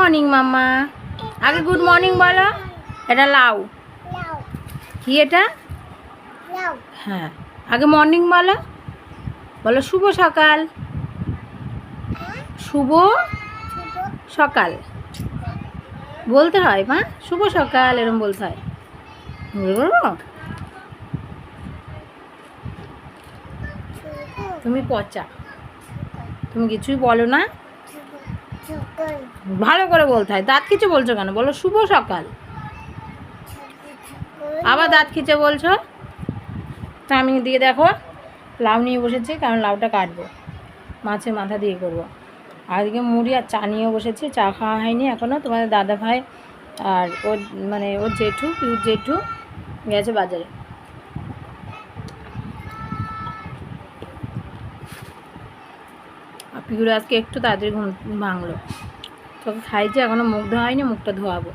Morning মাম্মা। আগে good morning বলো। এটা লাউ। কি এটা? হ্যাঁ। আগে মর্নিং বলো। বলো শুভ সকাল। শুভ সকাল। বলতে হয় মা। শুভ সকাল এরম বলতে হয়? তুমি পচা। তুমি কিছুই বলো না। ভালো করে বলতে হয়। দাঁত কিছু বলছো কেন? বলো, শুভ সকাল। আবার দাঁত খিচে বলছো? তা আমি দিয়ে দেখো, লাউ নিয়ে বসেছি, কারণ লাউটা কাটবো। মাছের মাথা দিয়ে করব। এদিকে মুড়ি আর চা নিয়ে বসেছি, চা খাওয়া হয়নি এখনও তোমাদের দাদা ভাই আর ওর মানে ওর জেঠু, পিউর জেঠু গেছে বাজারে। আর আজকে একটু তাড়াতাড়ি ঘুম ভাঙলো। তোকে খাইছে এখনও মুখ ধোয়া হয়নি মুখটা ধোয়াবো।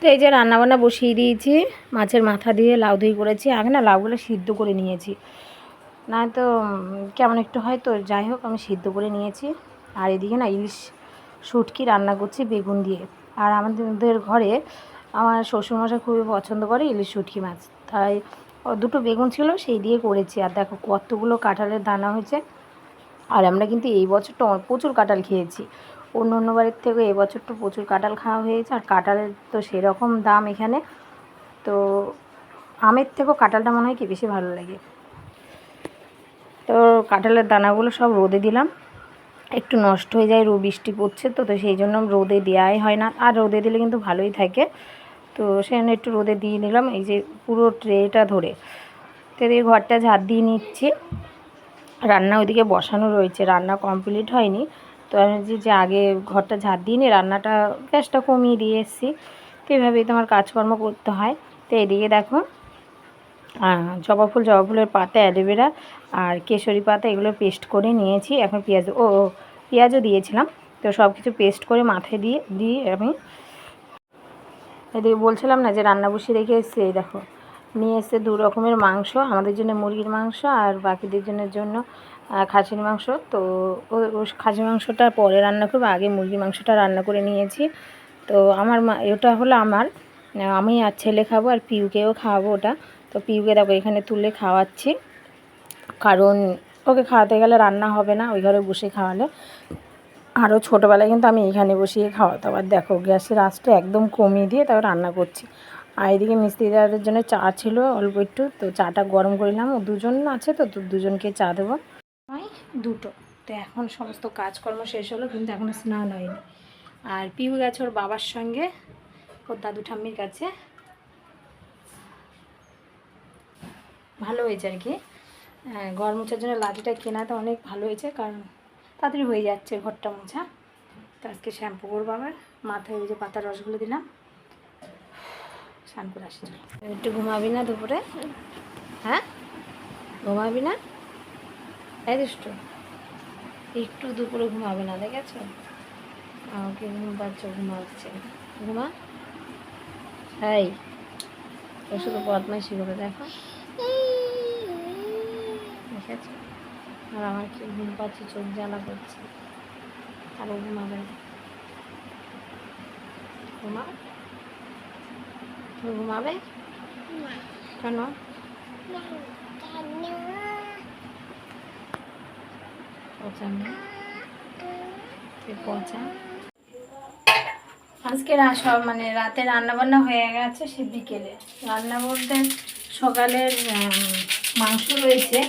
তো এই যে রান্নাবান্না বসিয়ে দিয়েছি, মাছের মাথা দিয়ে লাউ দই করেছি, আগে না লাউগুলো সিদ্ধ করে নিয়েছি। না তো কেমন একটু হয় তো, যাই হোক আমি সিদ্ধ করে নিয়েছি। আর এদিকে না ইলিশ শুটকি রান্না করছি বেগুন দিয়ে। আর আমাদের ঘরে আমার শ্বশুরমশাই খুবই পছন্দ করে ইলিশ শুটকি মাছ। তাই দুটো বেগুন ছিল, সেই দিয়ে করেছি। আর দেখো কতগুলো কাঁঠালের দানা হয়েছে। আর আমরা কিন্তু এই বছরটা প্রচুর কাঁঠাল খেয়েছি। অন্য অন্য বাড়ির থেকে এই বছরটা প্রচুর কাঁঠাল খাওয়া হয়েছে। আর কাঁঠালের তো সেরকম দাম এখানে। তো আমের থেকেও কাঁঠালটা মনে হয় কি বেশি ভালো লাগে। তো কাঁঠালের দানাগুলো সব রোদে দিলাম। একটু নষ্ট হয়ে যায় রো বৃষ্টি পড়ছে তো তো সেই জন্য রোদে দেওয়াই হয় না। আর রোদে দিলে কিন্তু ভালোই থাকে। তো সেজন্য একটু রোদে দিয়ে নিলাম এই যে পুরো ট্রেটা ধরে। তো এদিকে ঘরটা ঝাড় দিয়ে নিচ্ছি। রান্না ওইদিকে বসানো রয়েছে রান্না কমপ্লিট হয়নি। তো আমি যে আগে ঘরটা ঝাড় দিয়ে নিই রান্নাটা গ্যাসটা কমিয়ে দিয়ে এসেছি। তো এইভাবেই তোমার কাজকর্ম করতে হয়। তো এদিকে দেখো জবা ফুল জবা ফুলের পাতা অ্যালোভেরা আর কেশরি পাতা এগুলো পেস্ট করে নিয়েছি। এখন পেঁয়াজ ও, পেঁয়াজও দিয়েছিলাম। তো সব কিছু পেস্ট করে মাথায় দিয়ে দিয়ে আমি এদিকে বলছিলাম না যে রান্না বসিয়ে রেখে এসেছি, এই দেখো। নিয়ে এসে দু রকমের মাংস, আমাদের জন্য মুরগির মাংস আর বাকিদের জনের জন্য খাসির মাংস। তো ও ও খাসির মাংসটা পরে রান্না করব, আগে মুরগির মাংসটা রান্না করে নিয়েছি। তো আমার মা, ওটা হলো আমার আমি আর ছেলে খাব আর পিউকেও খাওয়াবো ওটা। তো পিউকে দেখো, এখানে তুলে খাওয়াচ্ছি। কারণ ওকে খাওয়াতে গেলে রান্না হবে না, ওই ঘরে বসে খাওয়ালে। আরও ছোটোবেলায় কিন্তু আমি এখানে বসিয়ে খাওয়াতাম আর দেখো গ্যাসের আঁচটা একদম কমিয়ে দিয়ে তারপর রান্না করছি। আর এদিকে মিস্ত্রিদারের জন্য চা ছিল অল্প একটু। তো চাটা গরম করলাম ও দুজন আছে তো দুজনকে চা দেবো। হয় দুটো। তো এখন সমস্ত কাজকর্ম শেষ হলো কিন্তু এখনও স্নান হয়নি। আর পিউ গেছে ওর বাবার সঙ্গে ওর দাদু ঠাম্মির কাছে। ভালো হয়েছে আর কি। হ্যাঁ, ঘর মোছার জন্য লাঠিটা কেনাতে অনেক ভালো হয়েছে কারণ তাড়াতাড়ি হয়ে যাচ্ছে ঘরটা মোছা। তো আজকে শ্যাম্পু করব আবার। মাথায় ওই যে পাতার রসগুলো দিলাম। স্নান করে আসি একটু ঘুমাবি না দুপুরে? হ্যাঁ? ঘুমাবি না? দুষ্টু। একটু দুপুরে ঘুমাবে না, দেখেছ? আমাকে ঘুম পাচ্ছে, ঘুমাচ্ছে। ঘুমা। এই ও শুধু বদমাইশি করে দেখো। দেখেছ? আর আমার কি ঘুম পাচ্ছে, চোখ জ্বালা করছে। আরও ঘুমাবে ঘুমা? ঘুমাবে? কেন? পচা আজকে সব মানে রাতে রান্না বান্না হয়ে গেছে সে বিকেলে। রান্না বলতে সকালের মাংস রয়েছে।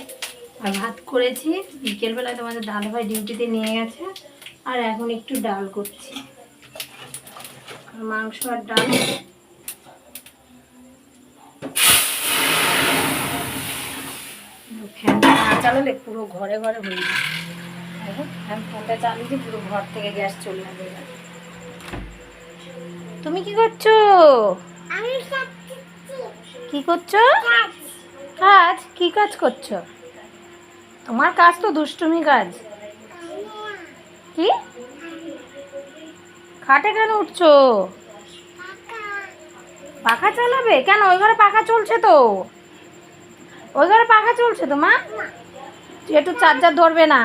আর ভাত করেছি। বিকেলবেলায় তোমাদের দাদাভাই ডিউটিতে নিয়ে গেছে। আর এখন একটু ডাল করছি। আর মাংস আর ডাল। ফ্যানটা না চালালে পুরো ঘরে ঘরে হয়ে যাবে দেখো, ফ্যান ফ্যানটা চালিয়ে পুরো ঘর থেকে গ্যাস চলে যাবে তুমি কি করছ? কি করছ? কাজ? কি কাজ করছ? তোমার কাজ তো দুষ্টুমি কাজ। কি? খাটে কেন উঠছো? পাখা চালাবে? কেন? ওই ঘরে পাখা চলছে তো। ওই ঘরে পাখা চলছে তো মা? একটু চার্জার ধরবে না।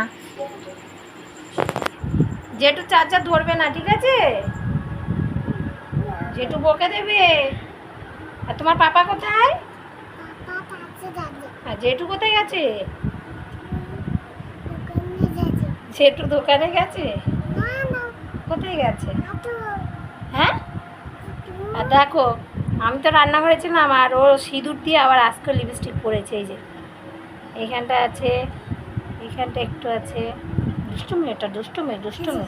জেঠু চার্জার ধরবে না ঠিক আছে? জেঠু বকে দেবে। আর তোমার পাপা কোথায়? আর জেঠু কোথায় গেছে? জেঠু দোকানে গেছে? কোথায় গেছে? হ্যাঁ? আর দেখো আমি তো রান্নাঘরে ছিলাম আর ও সিঁদুর দিয়ে আবার আজকে লিপস্টিক পরেছে এই যে। এইখানটা আছে এইখানটা একটু আছে। দুষ্টুমি এটা দুষ্টুমি দুষ্টুমি।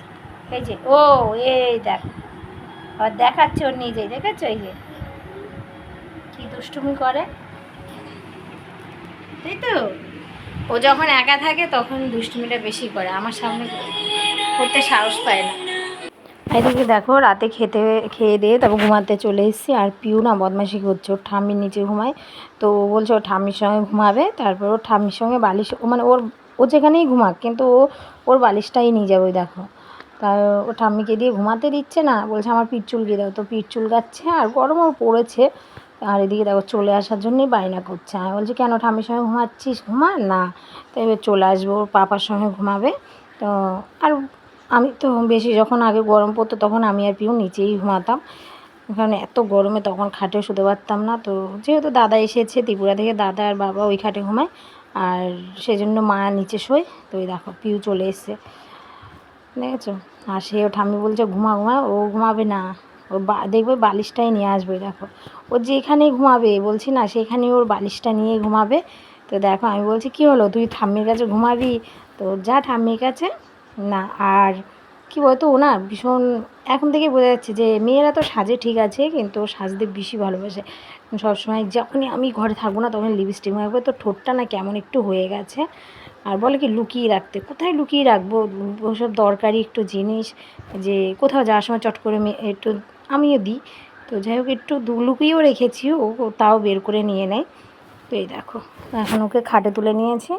এই যে ও এই দেখ। আবার দেখাচ্ছে ওর নিজেই দেখেছ এই যে? কি দুষ্টুমি করে? তাই তো ও যখন একা থাকে তখন দুষ্টুমিটা বেশি করে, আমার সামনে করতে সাহস পায় না। এদিকে দেখো, রাতে খেতে, খেয়ে দিয়ে তারপর ঘুমাতে চলে এসেছি আর পিউ না বদমাশি করছে, ওর ঠাম্মির নিচে ঘুমায়। তো ও বলছে ওর ঠাম্মির সঙ্গে ঘুমাবে, তারপর ওর ঠাম্মির সঙ্গে বালিশ মানে ওর, ও যেখানেই ঘুমাক, কিন্তু ও, ওর বালিশটাই নিয়ে যাবে দেখো। তাই ও ঠাম্মিকে দিয়ে ঘুমাতে দিচ্ছে না, বলছে আমার পিঠ চুলকে দাও, তো পিঠ চুলকাচ্ছে আর গরমও পড়েছে। আর এদিকে দেখো চলে আসার জন্যই বায়না করছে। আমি বলছি, কেন ঠাম্মির সঙ্গে ঘুমাচ্ছিস? ঘুমা? না। তো এবার চলে আসব পাপার সঙ্গে ঘুমাবে। তো আর আমি তো বেশি যখন আগে গরম পড়তো তখন আমি আর পিউ নিচেই ঘুমাতাম। কারণ এত গরমে তখন খাটে শুতে পারতাম না। তো যেহেতু দাদা এসেছে, ত্রিপুরা থেকে দাদা আর বাবা ওই খাটে ঘুমায়। আর সেজন্য মা নিচে শোয়। তো ওই দেখো, পিউ চলে এসছে। দেখেছ? আর সেও ঠাম্মি বলছে, ঘুমা ঘুমা। ও ঘুমাবে না। ও বা, দেখবে বালিশটাই নিয়ে আসবে, দেখো। ও যেখানেই ঘুমাবে, বলছি না, সেখানেই ওর বালিশটা নিয়ে ঘুমাবে। তো দেখো, আমি বলছি, কি হলো? তুই ঠাম্মির কাছে ঘুমাবি? তো যা ঠাম্মির কাছে, না, আর কি বলতো, ও না ভীষণ, এখন থেকে বোঝা যাচ্ছে যে মেয়েরা তো সাজে ঠিক আছে, কিন্তু সাজতে বেশি ভালোবাসে। সবসময় যখনই আমি ঘরে থাকব না তখন লিপস্টিক মাখবে। তো ঠোঁটটা না কেমন একটু হয়ে গেছে। আর বলে কি, লুকিয়ে রাখতে। কোথায় লুকিয়ে রাখব? ওসব দরকারি একটু জিনিস, যে কোথাও যাওয়ার সময় চট করে একটু আমিও দিই। তো যাই হোক, একটু দুলুকিও রেখেছি ও তাও বের করে নিয়ে নেয়। তো এই দেখো, এখন ওকে খাটে তুলে নিয়েছি।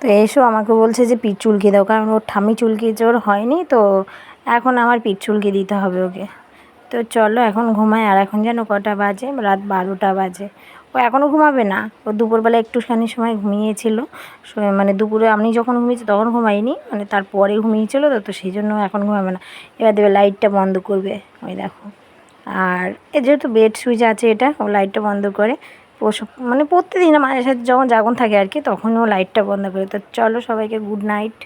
তো এসো, আমাকে বলছে যে পিঠ চুলকে দাও, কারণ ওর ঠামি চুলকে জোর হয়নি, তো এখন আমার পিঠ চুলকে দিতে হবে ওকে। তো চলো, এখন ঘুমায় আর এখন যেন কটা বাজে, রাত বারোটা বাজে। ও এখনও ঘুমাবে না। ও দুপুরবেলা একটুখানি সময় ঘুমিয়েছিল। মানে দুপুরে আমি যখন ঘুমিয়েছি তখন ঘুমাইনি মানে তারপরে ঘুমিয়েছিল তো তো সেই জন্য এখন ঘুমাবে না। এবার দেবে লাইটটা বন্ধ করবে, ওই দেখো। আর এ যেহেতু বেড সুইচ আছে এটা, ও লাইটটা বন্ধ করে মানে প্রত্যেকদিন মাঝে সাথে যখন জাগন থাকে আর কি তখন ও লাইটটা বন্ধ করে। তো চলো সবাইকে গুড নাইট